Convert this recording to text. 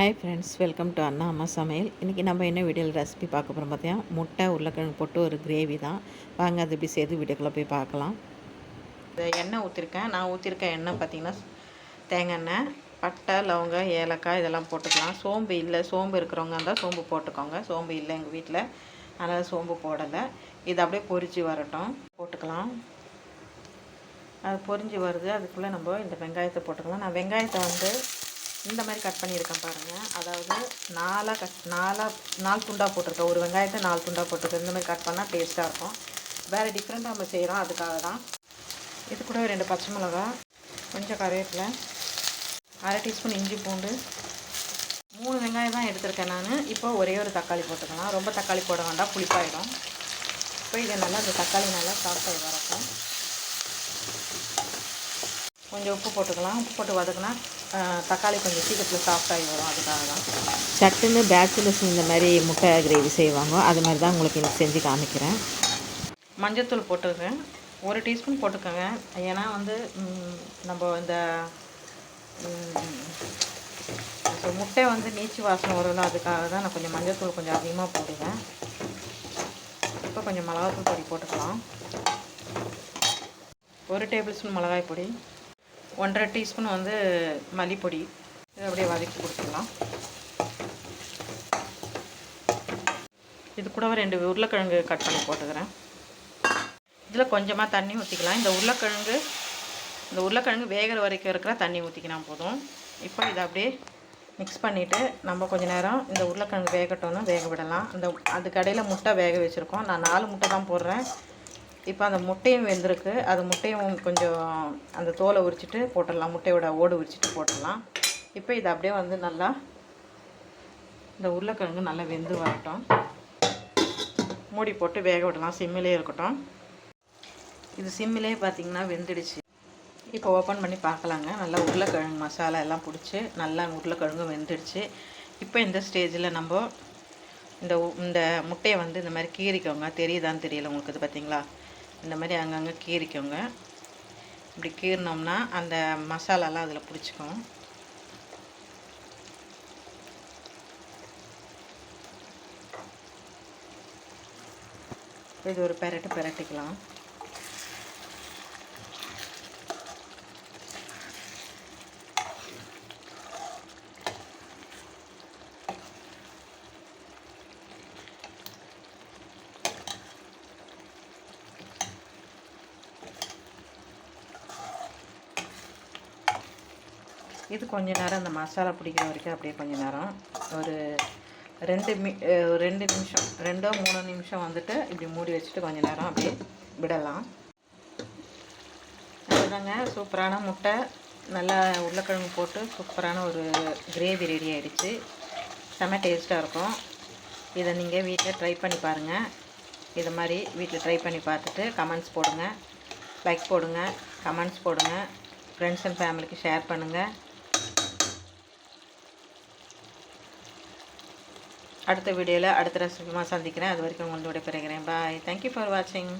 Hi friends welcome to அண்ணா அம்மா சமையல் இன்றைக்கி நம்ம என்ன வீடியோவில் ரெசிபி பார்க்க போகிறோம் பார்த்தீங்கன்னா முட்டை உருளைக்கிழங்கு போட்டு ஒரு கிரேவி தான். வாங்க அது எப்படி சேர்த்து வீடியோக்குள்ளே போய் பார்க்கலாம். இந்த எண்ணெய் ஊற்றிருக்கேன் நான் ஊற்றிருக்க எண்ணெய் பார்த்தீங்கன்னா தேங்காய் எண்ணெய் பட்டை லவங்கம் ஏலக்காய் இதெல்லாம் போட்டுக்கலாம். சோம்பு இல்லை சோம்பு இருக்கிறவங்க இருந்தால் சோம்பு போட்டுக்கோங்க. சோம்பு இல்லை எங்கள் வீட்டில் அதனால் சோம்பு போடலை. இது அப்படியே பொரிச்சு வரட்டும். போட்டுக்கலாம். அது பொரிஞ்சு வருது. அதுக்குள்ளே நம்ம இந்த வெங்காயத்தை போட்டுக்கலாம். நான் வெங்காயத்தை வந்து இந்த மாதிரி கட் பண்ணியிருக்கேன் பாருங்கள் அதாவது நாலாக கட் நாலாக நாலு துண்டாக போட்டிருக்கேன். ஒரு வெங்காயத்தை நாலு துண்டாக போட்டிருக்கேன். இந்த மாதிரி கட் பண்ணால் டேஸ்ட்டாக இருக்கும். வேறு டிஃப்ரெண்ட்டாக நம்ம செய்கிறோம் அதுக்காக தான். இது கூட ரெண்டு பச்சை மிளகா கொஞ்சம் கருவேப்பிலை அரை டீஸ்பூன் இஞ்சி பூண்டு. மூணு வெங்காயம் தான் எடுத்திருக்கேன் நான். இப்போ ஒரே ஒரு தக்காளி போட்டுக்கலாம். ரொம்ப தக்காளி போட வேண்டாம். புளிப்பாயிடும். இப்போ இதை நல்லா இந்த தக்காளி நல்லா சாஃப்டாகி வரட்டும். கொஞ்சம் உப்பு போட்டுக்கலாம். உப்பு போட்டு வதக்கினா தக்காளி கொஞ்சம் சீக்கிரத்தில் சாஃப்டாகி வரும் அதுக்காக தான். சட்டுன்னு பேச்சுலர்ஸ் இந்த மாதிரி முட்டை கிரேவி செய்வாங்க. அது மாதிரி தான் உங்களுக்கு எனக்கு செஞ்சு காமிக்கிறேன். மஞ்சத்தூள் போட்டுருக்கேன். ஒரு டீஸ்பூன் போட்டுக்கோங்க. ஏன்னா வந்து நம்ம இந்த முட்டை வந்து நீச்சு வாசனை வரும்ல அதுக்காக தான் நான் கொஞ்சம் மஞ்சத்தூள் கொஞ்சம் அதிகமாக போடுவேன் இப்போ கொஞ்சம் மிளகாத்தூள் பொடி போட்டுக்கலாம். ஒரு டேபிள் ஸ்பூன் மிளகாய் பொடி. ஒன்றரை டீஸ்பூன் வந்து மல்லிப்பொடி. இதை அப்படியே வதக்கி கொடுத்துடலாம். இது கூட ரெண்டு உருளைக்கிழங்கு கட் பண்ணி போட்டுக்கிறேன். இதில் கொஞ்சமாக தண்ணி ஊற்றிக்கலாம் இந்த உருளைக்கிழங்கு இந்த உருளைக்கிழங்கு வேகிற வரைக்கும் இருக்கிற தண்ணி ஊற்றிக்கலாம் போதும். இப்போ இதை அப்படியே மிக்ஸ் பண்ணிவிட்டு நம்ம கொஞ்சம் நேரம் இந்த உருளைக்கிழங்கு வேகட்டோன்னு வேக விடலாம். அந்த அது கடையில் முட்டை வேக வச்சுருக்கோம். நான் நாலு முட்டை தான் போடுறேன். இப்போ அந்த முட்டையும் வெந்திருக்கு. அது முட்டையும் கொஞ்சம் அந்த தோலை உரிச்சிட்டு போட்டுடலாம். முட்டையோட ஓடு உரிச்சிட்டு போட்டுடலாம். இப்போ இதை அப்படியே வந்து நல்லா இந்த உருளைக்கிழங்கு நல்லா வெந்து வரட்டும். மூடி போட்டு வேக விடலாம். சிம்மிலே இருக்கட்டும். இது சிம்மிலே பார்த்திங்கன்னா வெந்துடுச்சு. இப்போ ஓப்பன் பண்ணி பார்க்கலாங்க. நல்லா உருளைக்கிழங்கு மசாலா எல்லாம் பிடிச்சி நல்லா உருளைக்கிழங்கு வெந்துடுச்சு. இப்போ இந்த ஸ்டேஜில் நம்ம இந்த இந்த முட்டையை வந்து இந்த மாதிரி கீறிக்கோங்க. தெரியுதான்னு தெரியல உங்களுக்கு இது பார்த்தீங்களா? இந்த மாதிரி அங்கங்கே கீறிக்கோங்க. இப்படி கீறினோம்னா அந்த மசாலாலாம் அதில் பிடிச்சிக்கும். இது ஒரு பெரட்டு பெரட்டிக்கலாம். இது கொஞ்ச நேரம் அந்த மசாலா பிடிக்கிற வரைக்கும் அப்படியே கொஞ்ச நேரம். ஒரு ரெண்டு மி ரெண்டு நிமிஷம் ரெண்டோ மூணு நிமிஷம் வந்துட்டு இப்படி மூடி வச்சுட்டு கொஞ்ச நேரம் அப்படியே விடலாம். அதுதாங்க சூப்பரான முட்டை. நல்லா உருளைக்கிழங்கு போட்டு சூப்பரான ஒரு கிரேவி ரெடி ஆகிடுச்சு செம்ம டேஸ்ட்டாக இருக்கும். இதை நீங்கள் வீட்டில் ட்ரை பண்ணி பாருங்கள் இதை மாதிரி வீட்டில் ட்ரை பண்ணி பார்த்துட்டு கமெண்ட்ஸ் போடுங்க. லைக் போடுங்க கமெண்ட்ஸ் போடுங்க. ஃப்ரெண்ட்ஸ் அண்ட் ஃபேமிலிக்கு ஷேர் பண்ணுங்கள் அடுத்த வீடியோவில் அடுத்த ரெசிபிமாக சந்திக்கிறேன். அது வரைக்கும் உங்களோட பிறகுறேன் பாய் தேங்க்யூ ஃபார் வாட்சிங்